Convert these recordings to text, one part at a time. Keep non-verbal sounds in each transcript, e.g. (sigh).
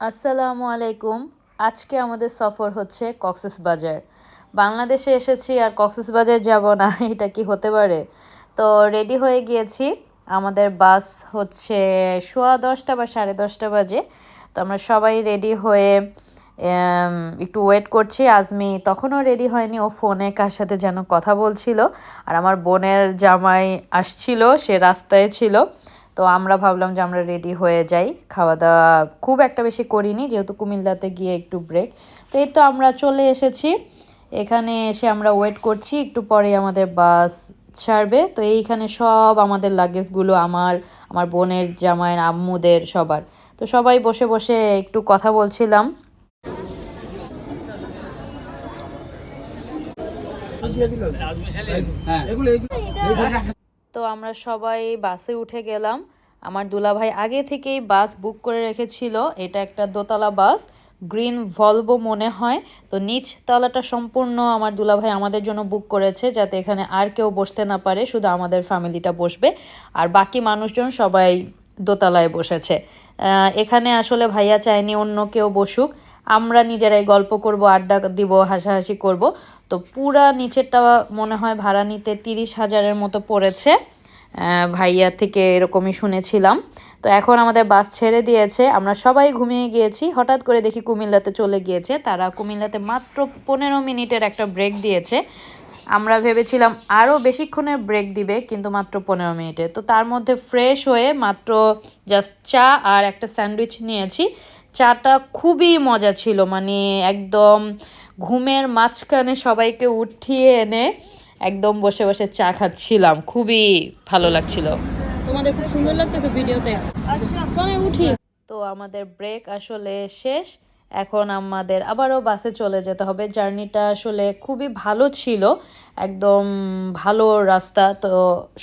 আসসালামু আলাইকুম। আজকে আমাদের সফর হচ্ছে কক্সেস বাজার। বাংলাদেশে এসেছি আর কক্সেস বাজার যাব না, (laughs) এটা কি হতে পারে? তো রেডি হয়ে গিয়েছি। আমাদের বাস হচ্ছে সোয়া দশটা বা সাড়ে দশটা বাজে। তো আমরা সবাই রেডি হয়ে একটু ওয়েট করছি। আজমি তখনও রেডি হয়নি, ও ফোনে কার সাথে যেন কথা বলছিল। আর আমার বোনের জামাই আসছিল, সে রাস্তায় ছিল। তো আমরা ভাবলাম যে আমরা রেডি হয়ে যাই। খাওয়া দাওয়া খুব একটা বেশি করিনি যেহেতু কুমিল্লাতে গিয়ে একটু ব্রেক তো এই তো আমরা চলে এসেছি। এখানে এসে আমরা ওয়েট করছি একটু পরে আমাদের বাস ছাড়বে। তো এইখানে সব আমাদের লাগেজগুলো আমার আমার বোনের জামাইয়ের আম্মুদের সবার। তো সবাই বসে বসে একটু কথা বলছিলাম। তো আমরা সবাই বাসে উঠে গেলাম। আমার দুলাভাই আগে থেকেই বাস বুক করে রেখেছিল। এটা একটা দোতলা বাস, গ্রিন ভলভো মনে হয়। তো নিচ তলাটা সম্পূর্ণ আমার দুলাভাই আমাদের জন্য বুক করেছে, যাতে এখানে আর কেউ বসতে না পারে, শুধু আমাদের ফ্যামিলিটা বসবে। আর বাকি মানুষজন সবাই দোতলায় বসেছে। এখানে আসলে ভাইয়া চায়নি অন্য কেউ বসুক। আমরা নিজেরাই গল্প করব, আড্ডা দিব, হাসাহাসি করব। তো পুরা নিচেরটা মনে হয় ভাড়া নিতে তিরিশ হাজারের মতো পড়েছে। ভাইয়া থেকে এরকমই শুনেছিলাম। তো এখন আমাদের বাস ছেড়ে দিয়েছে। আমরা সবাই ঘুমিয়ে গিয়েছি। হঠাৎ করে দেখি কুমিল্লাতে চলে গিয়েছে। তারা কুমিল্লাতে মাত্র পনেরো মিনিটের একটা ব্রেক দিয়েছে। আমরা ভেবেছিলাম আরও বেশিক্ষণের ব্রেক দিবে, কিন্তু মাত্র পনেরো মিনিটে। তো তার মধ্যে ফ্রেশ হয়ে মাত্র জাস্ট চা আর একটা স্যান্ডউইচ নিয়েছি। চাটা খুবই মজা ছিল মানে একদম ঘুমের মাঝখানে সবাইকে উঠিয়ে এনে একদম বসে বসে চা খাচ্ছিলাম খুবই ভালো লাগছিল। তোমাদের খুব সুন্দর লাগতেছে ভিডিওতে। উঠি। তো আমাদের ব্রেক আসলে শেষ। এখন আমাদের আবারও বাসে চলে যেতে হবে। জার্নিটা আসলে খুবই ভালো ছিল, একদম ভালো রাস্তা। তো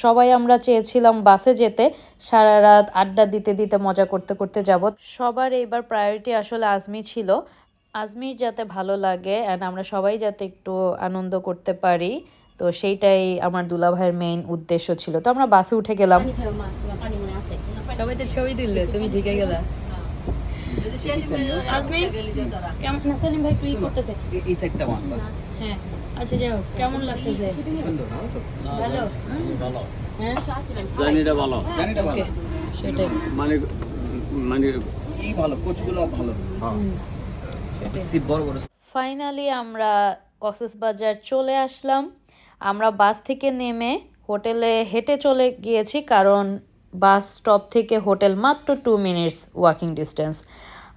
সবাই আমরা চেয়েছিলাম বাসে যেতে, সারা রাত আড্ডা দিতে দিতে, মজা করতে করতে যাব। সবার এইবার প্রায়োরিটি আসলে আজমি ছিল। আজমির যাতে ভালো লাগে অ্যান্ড আমরা সবাই যাতে একটু আনন্দ করতে পারি, তো সেইটাই আমার দুলাভাইয়ের মেইন উদ্দেশ্য ছিল। তো আমরা বাসে উঠে গেলাম। সবাই তো ছবি দিলে তুমি ঢুকে গেলা। আজমি কেমন না সেলিম ভাই তুই করতেছে। এই সাইডটা বাঁধবা হ্যাঁ আচ্ছা যাই কেমন লাগতেছে? ভালো হ্যাঁ? জার্নিটা ভালো। জানিটা ভালো। সেটাই। মানে মানে এই ভালো কোচগুলো ভালো। সেটাই। বড় বড় ফাইনালি আমরা কক্সবাজার চলে আসলাম। আমরা বাস থেকে নেমে হোটেলে হেঁটে চলে গিয়েছি কারণ বাস স্টপ থেকে হোটেল মাত্র টু মিনিটস ওয়াকিং ডিস্টেন্স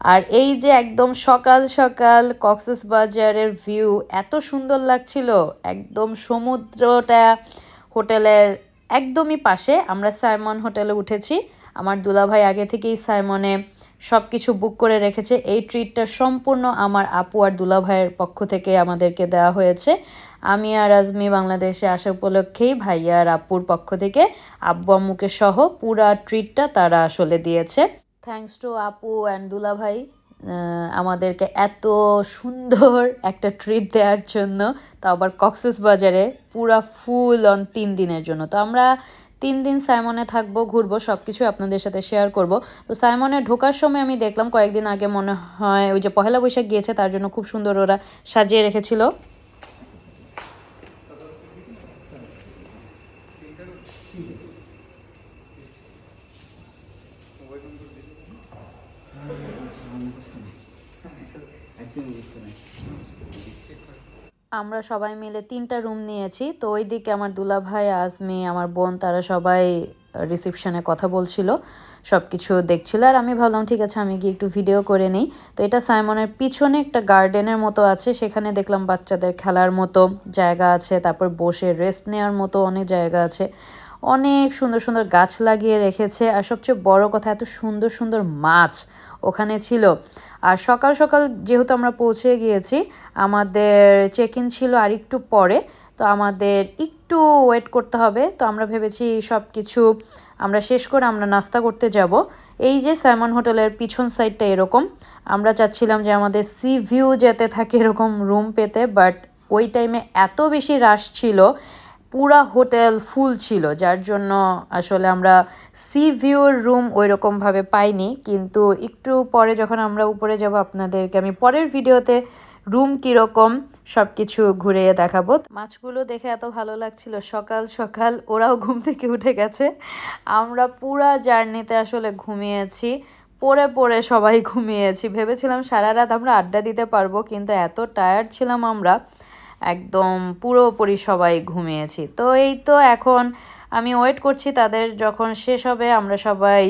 আর এই যে একদম সকাল সকাল কক্সেস বাজারের ভিউ এত সুন্দর লাগছিল। একদম সমুদ্রটা হোটেলের একদমই পাশে। আমরা সাইমন হোটেলে উঠেছি। আমার দুলাভাই আগে থেকেই সাইমনে সব কিছু বুক করে রেখেছে। এই ট্রিটটা সম্পূর্ণ আমার আপু আর দুলাভাইয়ের পক্ষ থেকে আমাদেরকে দেওয়া হয়েছে। আমি আর আজমি বাংলাদেশে আসা উপলক্ষেই ভাইয়া আর আপুর পক্ষ থেকে আব্বু আম্মুকে সহ পুরা ট্রিটটা তারা আসলে দিয়েছে। থ্যাঙ্কস টু আপু অ্যান্ড দুলাভাই আমাদেরকে এত সুন্দর একটা ট্রিট দেওয়ার জন্য। তো আবার কক্সেস বাজারে পুরা ফুল অন তিন দিনের জন্য। তো আমরা তিন দিন সাইমনে থাকব, ঘুরবো সব কিছু আপনাদের সাথে শেয়ার করব। তো সাইমনে ঢোকার সময় আমি দেখলাম কয়েকদিন আগে মনে হয় ওই যে পহেলা বৈশাখ গিয়েছে, তার জন্য খুব সুন্দর ওরা সাজিয়ে রেখেছিল। আমরা সবাই মিলে তিনটা রুম নিয়েছি, তো ওইদিকে আমার দুলাভাই, আজমি, আমার বোন, তারা সবাই রিসেপশনে কথা বলছিল সব কিছু দেখছিল। আর আমি ভাবলাম, ঠিক আছে, আমি গিয়ে একটু ভিডিও করে নিই। তো এটা সাইমনের পিছনে একটা গার্ডেনের মতো আছে, সেখানে দেখলাম বাচ্চাদের খেলার মতো জায়গা আছে, তারপর বসে রেস্ট নেওয়ার মতো অনেক জায়গা আছে। অনেক সুন্দর সুন্দর গাছ লাগিয়ে রেখেছে, আর সবচেয়ে বড় কথা, এত সুন্দর সুন্দর মাছ। ওখানে ছিল। আর সকাল সকাল যেহেতু আমরা পৌঁছে গিয়েছি, আমাদের চেক ইন ছিল আর একটু পরে, তো আমাদের একটু ওয়েট করতে হবে। তো আমরা ভেবেছি সব কিছু আমরা শেষ করে আমরা নাস্তা করতে যাব। এই যে সাইমন হোটেলের পিছন সাইডটা এরকম, আমরা চাচ্ছিলাম যে আমাদের সি ভিউ যেতে থাকে এরকম রুম পেতে বাট ওই টাইমে এত বেশি রাশ ছিল পুরা হোটেল ফুল ছিল, যার জন্য আসলে আমরা সি ভিউর রুম ওই রকমভাবে পাইনি। কিন্তু একটু পরে যখন আমরা উপরে যাব আপনাদেরকে আমি পরের ভিডিওতে রুম কীরকম সব কিছু ঘুরিয়ে দেখাবো। মাছগুলো দেখে এত ভালো লাগছিল, সকাল সকাল ওরাও ঘুম থেকে উঠে গেছে। আমরা পুরা জার্নিতে আসলে ঘুমিয়েছি, পড়ে পড়ে সবাই ঘুমিয়েছি। ভেবেছিলাম সারা রাত আমরা আড্ডা দিতে পারব, কিন্তু এত টায়ার্ড ছিলাম আমরা একদম পুরোপুরি সবাই ঘুমিয়েছি। তো এই তো এখন আমি ওয়েট করছি তাদের যখন শেষ হবে আমরা সবাই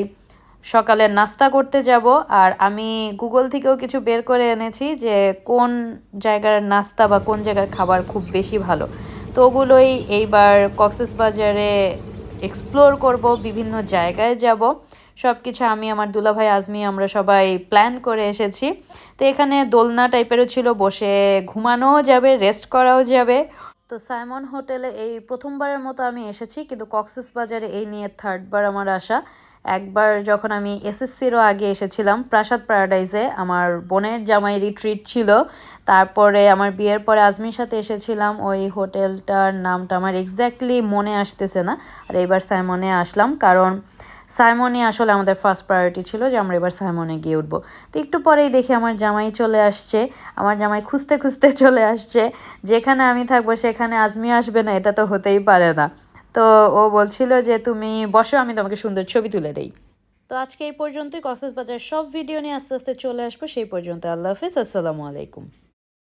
সকালের নাস্তা করতে যাব। আর আমি গুগল থেকেও কিছু বের করে এনেছি যে কোন জায়গার নাস্তা বা কোন জায়গার খাবার খুব বেশি ভালো। তো ওগুলোই এইবার কক্সেস বাজারে এক্সপ্লোর করব, বিভিন্ন জায়গায় যাব। সব কিছু আমি, আমার দুলাভাই আজমি, আমরা সবাই প্ল্যান করে এসেছি। তো এখানে দোলনা টাইপেরও ছিল, বসে ঘুমানোও যাবে রেস্ট করাও যাবে। তো সাইমন হোটেলে এই প্রথমবারের মতো আমি এসেছি, কিন্তু কক্সেস বাজারে এই নিয়ে থার্ডবার আমার আসা। একবার যখন আমি এসএসসিরও আগে এসেছিলাম, প্রাসাদ প্যারাডাইজে আমার বোনের জামাই রিট্রিট ছিল। তারপরে আমার বিয়ের পরে আজমির সাথে এসেছিলাম, ওই হোটেলটার নামটা আমার এক্স্যাক্টলি মনে আসতেছে না। আর এবার সাইমনে আসলাম, কারণ সাইমনই আসলে আমাদের ফার্স্ট প্রায়োরিটি ছিল যে আমরা এবার সাইমনে গিয়ে উঠবো। তো একটু পরেই দেখি আমার জামাই চলে আসছে। আমার জামাই খুঁজতে খুঁজতে (laughs) চলে আসছে। যেখানে আমি থাকব সেখানে আজমি আসবে না, এটা তো হতেই পারে না। তো ও বলছিল যে, তুমি বসো, আমি তোমাকে সুন্দর ছবি তুলে দেই। তো আজকে এই পর্যন্তই। কক্সবাজার সব ভিডিও নিয়ে আস্তে আস্তে চলে আসব। সেই পর্যন্ত আল্লাহ হাফিজ। আসসালামু আলাইকুম।